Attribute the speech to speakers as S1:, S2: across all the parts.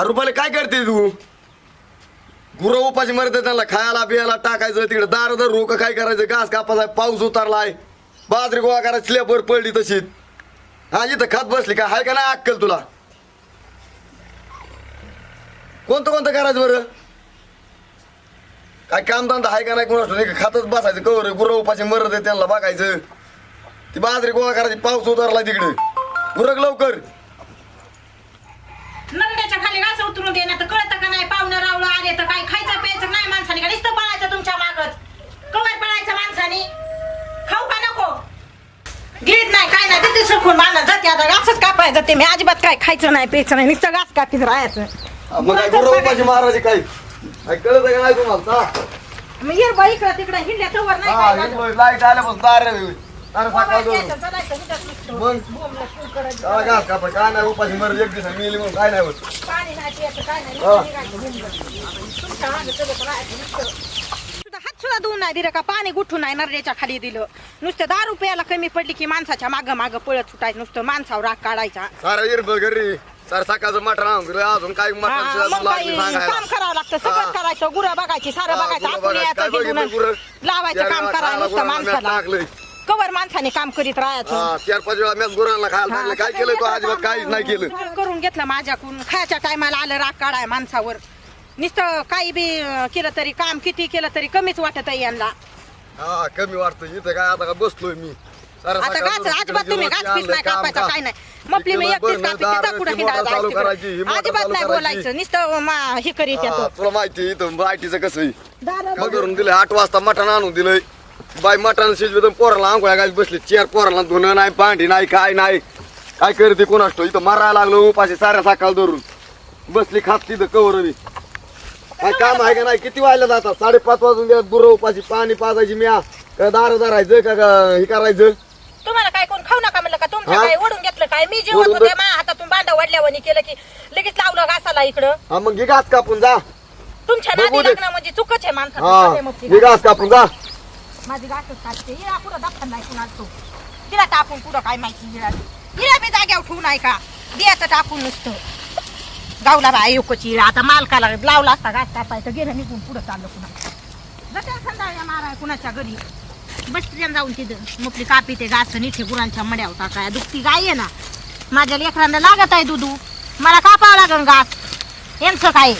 S1: अरे रुपाले काय करते तू? गुरं उपाशी मरते त्यांना खायला बियाला टाकायचं तिकडे दार दर रोख काय करायचं? घास कापायचा पाऊस उतरलाय. बाजरी गोळा करायची स्लॅबवर पडली तशीच. हा इथं खात बसली का? हाय का नाही अक्कल तुला? कोणतं कोणतं करायचं बरं? काय कामधंदा आहे का नाही? कोणाचं नाही का खातच बसायचं. कवर गुरं उपाशी मरत आहे त्यांना बघायचं. ती बाजरी गोळा करायची पाऊस उतरलाय तिकडे. गुरग लवकर.
S2: उतरून दे तर कळतं का नाही? पाहुणं रावलं आले तर काय खायचं प्यायचं नाही माणसाने का नुसतं पळायचं तुमच्या मागच कवर पळायचं माणसाने? खाऊ का नको? घेत नाही काय नाही तिथे सुकून बांधत जाते आता घासच कापायचं ते मी अजिबात काय खायचं नाही प्यायचं नाही नुसतं घास कापीत राहायचं.
S1: मग काय उपाशी मारायची काय काय कळत का नाही तुम्हाला?
S2: मग ये बाई इकडं तिकडं हिंडल्या तवर नाही
S1: लाइट आल्यापासून दार सकाळ दोन. मग काय घास काय नाही उपाशी मर एक दिवस मिली म्हणून काय नाही होत.
S2: सुद्धा हात सुद्धा धुवून नाही दिलं का? पाणी गुठून नाही नरड्याच्या खाली दिलं. नुसतं दारू प्यायला कमी पडली की माणसाच्या मागं मागं पळत सुटायचं. नुसतं माणसावर राग काढायचा.
S1: सारा इरबल घरी. सार सकाळचं मटण आणून दिलं. अजून काय
S2: हा,
S1: मटण
S2: काही काम करावं लागतं. सगळं करायचं. गुरं बघायची सारं बघायचं. आपण यायचं हिंडून. लावायचं काम करायचं नुसतं माणसाला.
S1: टाकलंय
S2: कवर माणसाने काम करीत राहायचं.
S1: हा चार पाच वेळा मॅच गुरांना खायला टाकलं काय केलं तो? अजिबात काहीच नाही केलं.
S2: करून घेतलं माझ्याकडून. खायच्या टायमाला आलं राग काढाय माणसावर. नुसतं काही बी अं, केलं तरी काम किती केलं तरी कमीच वाटत आहे यांना.
S1: हा कमी वाटतं. इथं काय आता का बसलोय मी. सारं
S2: आता
S1: सकाळचं
S2: अजिबात तुम्ही पीस नाही
S1: काम
S2: कापायचा? काय नाही. मपली मी
S1: इकडं
S2: एकटीच
S1: बरणं,
S2: कापी
S1: दार,
S2: तिथं कुठं
S1: ती मोटर चालू करायची, ही
S2: हिंडायला
S1: मोटर
S2: अजिबात
S1: चालू
S2: नाही
S1: करायची.
S2: बोलायचं. नुसतं मा- हे करीत
S1: हा,
S2: येतो
S1: तुला माहिती इथं आयटीचं कसं आहे?
S2: दारा
S1: करून दिलं आठ वाजता मटण आणून दिलंय. बाई मटण शिजवत पोराला आंघोळ्या घालत बसली. चेअर पोराला धुणं नाही पांढरी नाही काय नाही. काय करते कोणास इथं मारायला लागलो उपाशी साऱ्या सकाळ धरून. बसली खात तिथं कवर मी काय काम आहे का नाही? किती वाजल्या जातात साडेपाच वाजून द्या बुरं उपाशी पाणी पाजायची मी का दार धरायचं का का हे करायचं?
S2: तुम्हाला काय कोण खाऊ नका म्हणलं का? तुमचं
S1: हा?
S2: काय ओढून घेतलं काय? मी जेवत
S1: ओढून
S2: होते
S1: दे-
S2: माझ्या हातातून बांधा वडल्यावानी केलं की लगेच लावलं घासाला इकडं.
S1: हा मग घे घास कापून जा.
S2: तुमच्या
S1: बघू
S2: नादी
S1: दे.
S2: लग्न म्हणजे चुकच आहे माणसाचं.
S1: हा
S2: सगळे मग ती
S1: घे घास कापून जा.
S2: माझी गाठच काढते हिरा पुढं दाखल नाही कुणाला तो. तिला टाकून कुठं काय माहिती हिरा हिरा बी जाग्यावर ठेवू नाही का? द्यायचं टाकून नुसतं. गावला बाय योकची हिरा आता मालकाला लावला असता घास कापायचं गेलं निघून पुढं चाललं कुणा जत्या संध्याकाळी मारा कुणाच्या घरी? बसते जाऊन तिथं. मुकली कापी ते घास निठे गुरांच्या मड्यावर टाकाय. दुखती गाय आहे ना. माझ्या लेकरांना लागत आहे दुधू. मला कापावं लागेल गास यांचं काय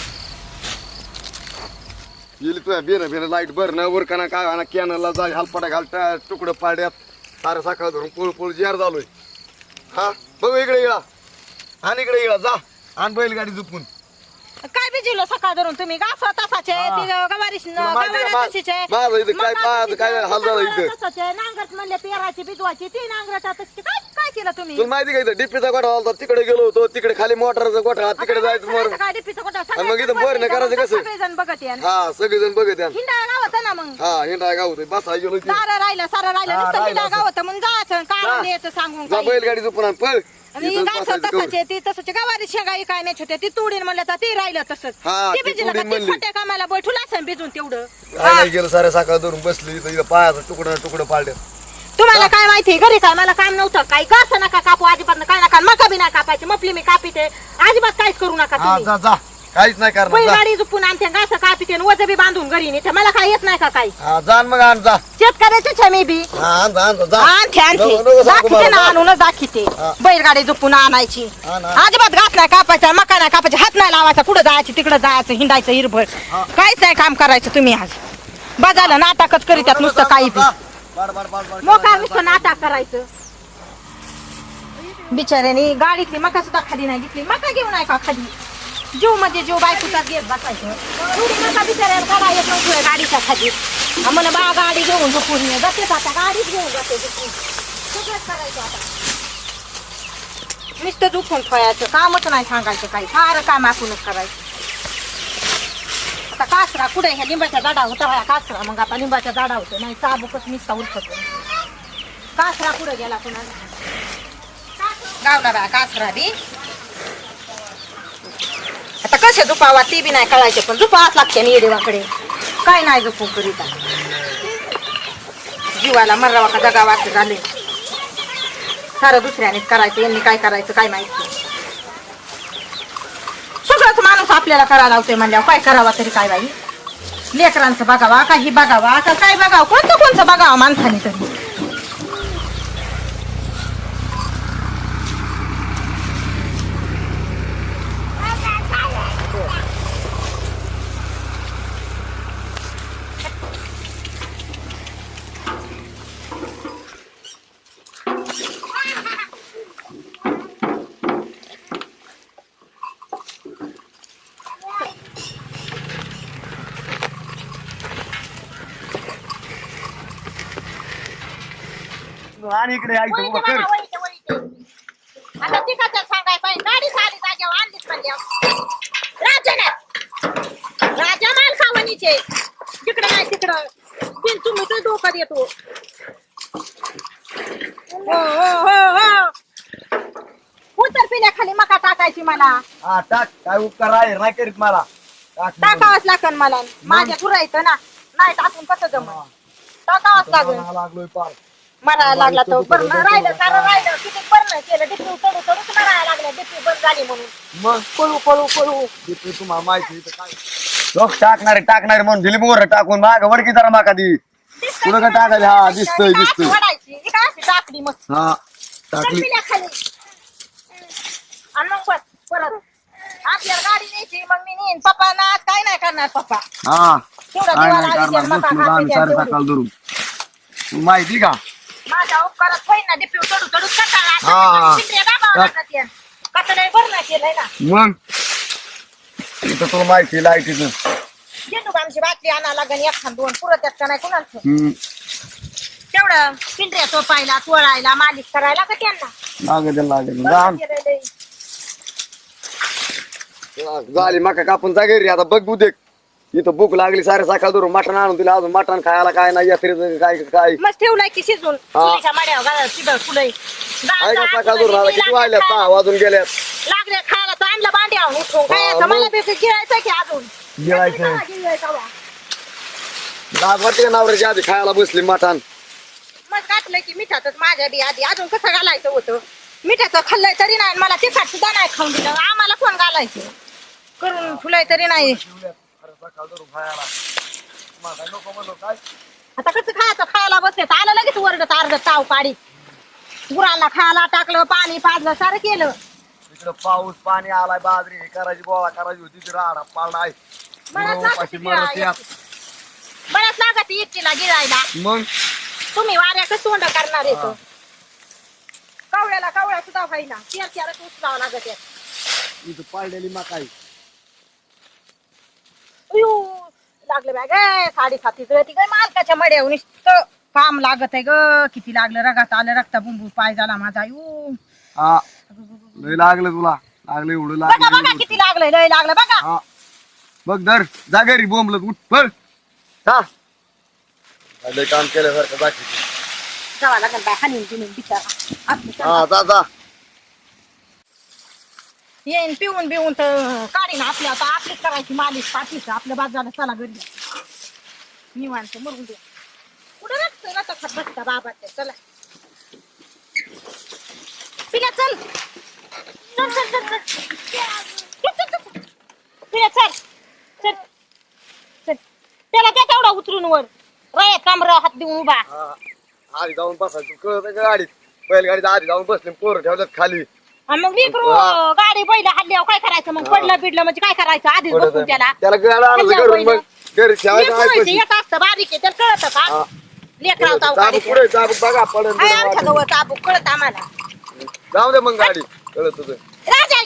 S1: गेली तुझ्या बेन बेन लाइट भर न वर कना काय आणा कॅनलला जा हलपाटा घाल टा- तुकडं पाड्यात. सारं सकाळ धरून पोळ पोळ जार झालोय. हा बघ इकडे येळा आणि इकडे येळा जा. आण बैलगाडी झुपून.
S2: काय बिजिवलं सकाळ धरून तुम्ही? गास तसाचे. ती गवारी तशीच.
S1: माझं इथं काय
S2: तशीच
S1: काय हाल झाला इथं.
S2: नांगरट म्हणले पेराची बिजवाची ती नांगराच्या तशी काय? काय केलं तुम्ही?
S1: तुला माहिती का इथं डिप्पीचा गोठा होता? तिकडे गेलो होतो तिकडे खाली मोटरचा गोठा तिकडे जायचं मग
S2: काय
S1: आणि इथं बरं नाही करायचं कसं?
S2: सगळेजण बघत या
S1: हा सगळेजण बघत
S2: ना मग.
S1: हा हिंडा गाव होते. बसा गेलो.
S2: सारं राहिलं सारं राहिलं.
S1: हा,
S2: नुसतं
S1: राहिलं
S2: हिंडा
S1: असं.
S2: गावत म्हणून जायचं
S1: जा.
S2: काय द्यायचं सांगून
S1: जा
S2: काही.
S1: बैलगाडी झुपून आण पळ.
S2: आणि
S1: इथंच
S2: गास
S1: बसायचं
S2: तसाचे
S1: कवर.
S2: ती तसंच गवारी शेंगाई काय नाही ती तुडीन म्हणलं तर ती राहिलं तसंच.
S1: हा,
S2: ती
S1: ती
S2: भिजलं का?
S1: तुडीन
S2: ती
S1: म्हणली.
S2: खोट्या कामाला बैठूला असं भिजून तेवढं.
S1: काय नाही गेलं साऱ्या सकाळ धरून बसली. इथं इथं पायाचं तुकडं तुकडं पाडलं
S2: तुम्हाला काय माहिती घरी काय मला काम नव्हतं. काही का असं नका कापू अजिबात काय नका मका बी नाही कापायची मपली मी कापीते. अजिबात काहीच करू नका
S1: हा
S2: तुम्ही.
S1: जा जा. काहीच नाही करणार जा.
S2: गाडी झुपून आणते घास कापीते वज बी बांधून घरी नेते. मला काय येत नाही का काही?
S1: हा जाण मग आण जा.
S2: शेतकऱ्याचीच आहे मी बी.
S1: हा आण जा आण जा, जा. नको- नको सांगू मला,
S2: ना
S1: जा.
S2: आणूनच
S1: हा.
S2: बैलगाडी झुपून आणायची.
S1: आण, आण.
S2: अजिबात घास नाही कापायचा मका नाही कापायचा हात नाही लावायचा कुठं जायचं तिकडं जायचं हिंडायचं हिरभर. काहीच नाही काम करायचं तुम्ही आज. बजाला नाटकच करीतात नुसतं काही बी.
S1: जा. बाड, बाड, बाड,
S2: मोका नाटक करायचं. बिचाऱ्याने गाडीतली मका सुद्धा खाली नाही घेतली. मका घेऊन आहे का खाली? जीव म्हणजे जीव बायकोचा घेत बसायचं. एवढी मका बिचाऱ्याला काढा येत नव्हतं गाडीच्या खाली. म्हणे बा गाडी घेऊन झोपून ये. जाते आता? गाडीच घेऊन जाते झोपून. सगळंच करायचं आता. नुसतं झोपून ठेवायचं. कामच नाही सांगायचं काही. सारं काम आपणच करायचं. आता कासरा कुठे? ह्या लिंबाच्या झाडा होता ह्या कासरा मग आता लिंबाच्या झाडा होतो नाही चाबूकच नुसता उलटतो कासरा कुठं गेला कुणाला? गावला बा कासरा बी. आता कसे झुपावा ते बी नाही कळायचे पण झुपावाच लागते नि देवाकडे काय नाही झोपू करीता जीवाला मरावा का जगावा असं झाले सारं दुसऱ्याने करायचं यांनी काय करायचं काय माहिती सगळंच माणूस आपल्याला करायला लावतोय म्हणल्यावर काय करावा तरी काय बाई? लेकरांचं बघावा काही बघावा का काय बघावं? कोणतं कोणतं बघावं माणसाने तरी?
S1: आणि इकडे यायचं उभं कर.
S2: आता तिकडचं सांगाय पाहिजे गाडी आणलीच म्हणल्यावर राजा राजा माल खावणीचे. तिकडं नाही तिकडं. बिल तुम्ही तो डोकं देतो. हो हो हो हो. उतर पिण्याखाली मका टाकायची मला
S1: हा टाक. काय उपकार आहे? नाही करीत मला. टाक म्हणून.
S2: टाकावंच लागन मला. माझ्या पुरायचं ना. नाही टाकून कसं जमत टाकावंच लागन.
S1: मला लागलोय पार.
S2: मरायला लागला तो बरं राहिलं सारं राहिलं किती बरं केलं डिपी चढू चढूच मरायला लागलं डिपी बंद झाली म्हणून.
S1: मग?
S2: पळू पळू पळू.
S1: किती तुम्हाला माहिती आहे काय? लोक टाकणारे टाकणारे म्हणून दिली मोर टाकून माग वडकी जरा माका दी पुढं काय टाकायचं? हा दिसतोय दिसतोय
S2: ही काय अशी टाकली मग.
S1: हा
S2: चल
S1: टाकली
S2: पिल्या खाली. आणि मग बस परत. आपल्याला गाडी न्यायची मग मी नेईन. पप्पा ना काय नाही करणार पप्पा.
S1: हा
S2: तेवढा
S1: काय नाही करणार. बसलो आम्ही सारे. सकाळ धरून. तू माहिती का?
S2: माझ्या उपकारात होईन ना डिपी चढू चढू
S1: हा.
S2: कटाळा कटडे बरं नाही केलंय ना.
S1: मग? इथं तुला माहिती लाईटीचं
S2: जेटू आमची बाटली आणा लागन एक खान दोन. पुरत त्यात का नाही कुणाचं तेवढं पिंढऱ्या चोपायला चोळायला मालिश करायला का त्यांना?
S1: लागेल लागेल. झाली मका कापून जा घरी. आता बघ बुदेक इथं भूक लागली सारे सकाळ धरून मटण आणून दिलं अजून मटण खायला काय नाही यात्रेचं काय काय?
S2: मस्त ठेवलाय की शिजून.
S1: हा.
S2: चुलीच्या माड्यावर घाला तिथं फुलय.
S1: आहे का सकाळ धरून आता किती वाजल्या सहा वाजून गेल्यात
S2: लागले खायला तर आणलं भांड्यावर उठून. काय
S1: हा, मग.
S2: मला बी गिळायचं की अजून?
S1: गिळायचंय.
S2: गिळायचं बा.
S1: आज वाटते नवऱ्याची आधी खायला बसली मटण?
S2: मग घातलं की मिठातच माझ्या बी आधी. अजून कसं घालायचं होतं? मिठाचं खाल्लंय तरी नाही आणि मला तिखट सुद्धा नाही खाऊन दिलं. आम्हाला कोण घालायचं? करून फुलाय तरी नाही.
S1: मला नको म्हणलो काय?
S2: आता कसं खायचं? खायला बसले तर आलं लगेच वरडत अर्ध ताव काढी. गुरांना खायला टाकलं पाणी पाजलं सारं केलं.
S1: इकडं पाऊस पाणी आलाय बाजरी हे करायची गोळा करायची होती ती राडा पाळणा आहे.
S2: बरंच
S1: गुरं
S2: लागत
S1: उपाशी
S2: ती
S1: मरत
S2: गिळायला.
S1: यात.
S2: बऱ्याच लागत एकटीला गिळायला
S1: मग?
S2: तुम्ही वाऱ्याकच तोंड करणार येतो कवळ्याला कवळ्या सुद्धा व्हायना चार चारच उचलावं लागत आहे.
S1: इथं पाळलेली मकाई
S2: अयो लागलं बाय ग साडेसाती गळती ग. मालकाच्या मड्यावर नुसतं काम लागत आहे ग. किती लागलं? रगात आलं रक्ता बुंबू. पाय झाला माझा.
S1: हा. लय लागलं तुला. लागलं एवढं
S2: बघा बघा
S1: लागलं
S2: किती लागलंय लय लागलं. बघा.
S1: हा. बघ धर. जा घरी बोंबलत. उठ पळ. हा. लय काम केल्यासारखं बाकी.
S2: जावा लागल बाय. बिनीन बिचारा. आपली.
S1: हा जा जा.
S2: येईन पिऊन बिऊन तर काढीन आपल्या आता आपलीच करायची मालिश पाठीच. आपल्या बाजाराला चला घरी. निवांत मरून द्या कुठं रक्त ना तसा बसता बाबाच्या. चला. पिल्या चल. चल चल चल चल. चल, चल, चल, पिल्या चल. चल. चल. त्याला त्या तेवढा उतरून वर. राय कामरा हात देऊन उभा.
S1: आधी जाऊन बसायचं. कळत गाडीत? बैलगाडीत आधी जाऊन बसले पोरं ठेवल्यात खाली.
S2: आणि मग विकरू. गाडी बैल हल्ल्यावर काय करायचं? मग पडलं बिडलं म्हणजे काय करायचं? आधीच बसून त्याला.
S1: आहे. त्याला गाडा आणायचं
S2: त्याच्यावर
S1: घरून मग. घरी ठेवायचं
S2: लेकरू
S1: ऐकायची.
S2: एक असतं बारीक आहे त्याला कळतं
S1: हा.
S2: का लेकराव
S1: चाबूक पुढे चाबूक बघा पडन
S2: आहे आमच्या जवळ चाबूक कळत आम्हाला.
S1: जाऊ दे मग गाडी. कळत
S2: राजा